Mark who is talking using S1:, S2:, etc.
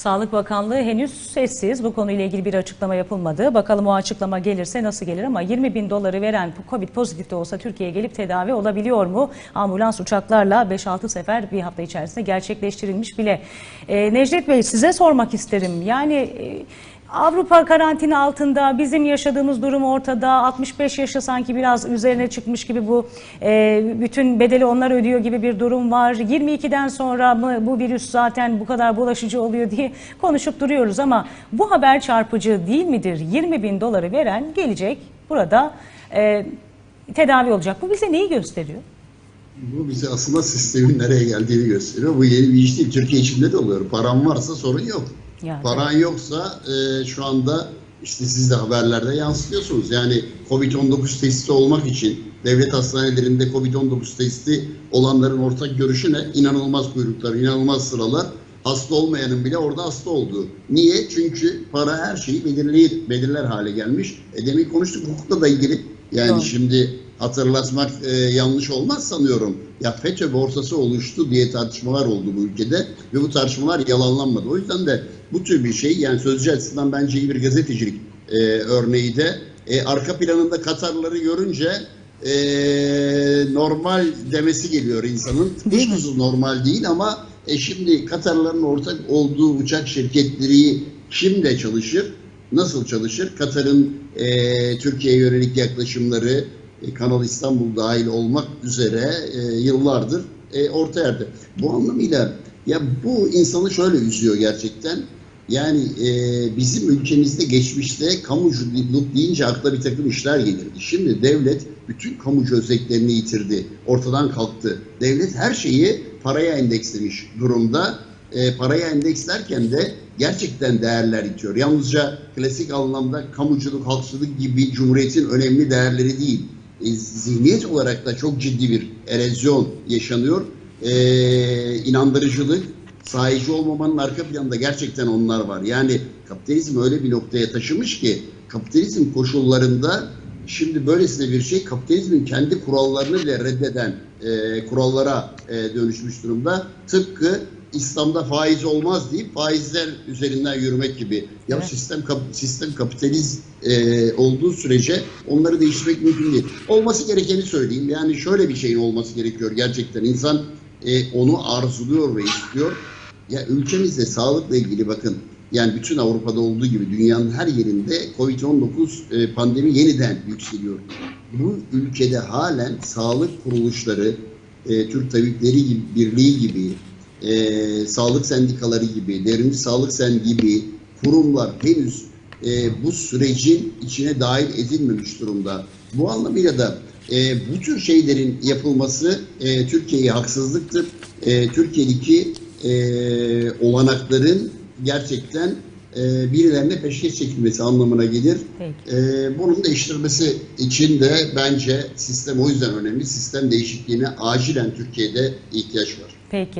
S1: Sağlık Bakanlığı henüz sessiz. Bu konuyla ilgili bir açıklama yapılmadı. Bakalım o açıklama gelirse nasıl gelir ama 20 bin doları veren Covid pozitif de olsa Türkiye'ye gelip tedavi olabiliyor mu? Ambulans uçaklarla 5-6 sefer bir hafta içerisinde gerçekleştirilmiş bile. Ee, Necdet Bey size sormak isterim. Yani e, Avrupa karantina altında bizim yaşadığımız durum ortada. 65 yaşı sanki biraz üzerine çıkmış gibi bu e, bütün bedeli onlar ödüyor gibi bir durum var. 22'den sonra mı bu virüs zaten bu kadar bulaşıcı oluyor diye konuşup duruyoruz ama bu haber çarpıcı değil midir? 20 bin doları veren gelecek burada e, tedavi olacak. Bu bize neyi gösteriyor?
S2: Bu bize aslında sistemin nereye geldiğini gösteriyor. Bu yeni bir iş değil. Türkiye içinde de oluyor. Paran varsa sorun yok.
S1: Yani.
S2: Paran yoksa e, şu anda işte siz de haberlerde yansıtıyorsunuz. Yani Covid-19 testi olmak için devlet hastanelerinde Covid-19 testi olanların ortak görüşü ne? İnanılmaz kuyruklar, inanılmaz sıralar. Hasta olmayanın bile orada hasta olduğu. Niye? Çünkü para her şeyi belirler, belirler hale gelmiş. E demin konuştuk hukukla da ilgili. Yani
S1: Doğru.
S2: şimdi hatırlatmak e, yanlış olmaz sanıyorum. Ya FETÖ borsası oluştu diye tartışmalar oldu bu ülkede ve bu tartışmalar yalanlanmadı. O yüzden de bu tür bir şey yani sözcü açısından bence iyi bir gazetecilik e, örneği de e, arka planında Katarları görünce e, normal demesi geliyor insanın.
S1: Değil
S2: Hiç
S1: mi?
S2: kuzul normal değil ama e, şimdi Katarların ortak olduğu uçak şirketleri kimle çalışır? Nasıl çalışır? Katar'ın e, Türkiye'ye yönelik yaklaşımları e, Kanal İstanbul dahil olmak üzere e, yıllardır e, orta yerde. Bu anlamıyla ya bu insanı şöyle üzüyor gerçekten. Yani e, bizim ülkemizde geçmişte kamuculuk deyince akla bir takım işler gelirdi. Şimdi devlet bütün kamucu özelliklerini yitirdi. Ortadan kalktı. Devlet her şeyi paraya endekslemiş durumda. E, paraya endekslerken de gerçekten değerler itiyor. Yalnızca klasik anlamda kamuculuk, halkçılık gibi cumhuriyetin önemli değerleri değil. E, zihniyet olarak da çok ciddi bir erozyon yaşanıyor. E, inandırıcılık, sahici olmamanın arka planında gerçekten onlar var. Yani kapitalizm öyle bir noktaya taşımış ki kapitalizm koşullarında şimdi böylesine bir şey kapitalizmin kendi kurallarını bile reddeden e, kurallara e, dönüşmüş durumda. Tıpkı İslam'da faiz olmaz deyip faizler üzerinden yürümek gibi. Ya
S1: Evet.
S2: sistem sistem kapitalizm e, olduğu sürece onları değiştirmek mümkün değil. Olması gerekeni söyleyeyim. Yani şöyle bir şeyin olması gerekiyor gerçekten. İnsan e, onu arzuluyor ve istiyor. Ya ülkemizde sağlıkla ilgili bakın yani bütün Avrupa'da olduğu gibi dünyanın her yerinde Covid-19 e, pandemi yeniden yükseliyor. Bu ülkede halen sağlık kuruluşları, e, Türk Tabipleri gibi, Birliği gibi, e, sağlık sendikaları gibi, derinci sağlık sen gibi kurumlar henüz e, bu sürecin içine dahil edilmemiş durumda. Bu anlamıyla da e, bu tür şeylerin yapılması e, Türkiye'ye haksızlıktır. E, Türkiye'deki e, olanakların gerçekten e, birilerine peşkeş çekilmesi anlamına gelir.
S1: Peki.
S2: E, bunun değiştirmesi için de bence sistem o yüzden önemli. Sistem değişikliğine acilen Türkiye'de ihtiyaç var.
S1: Peki.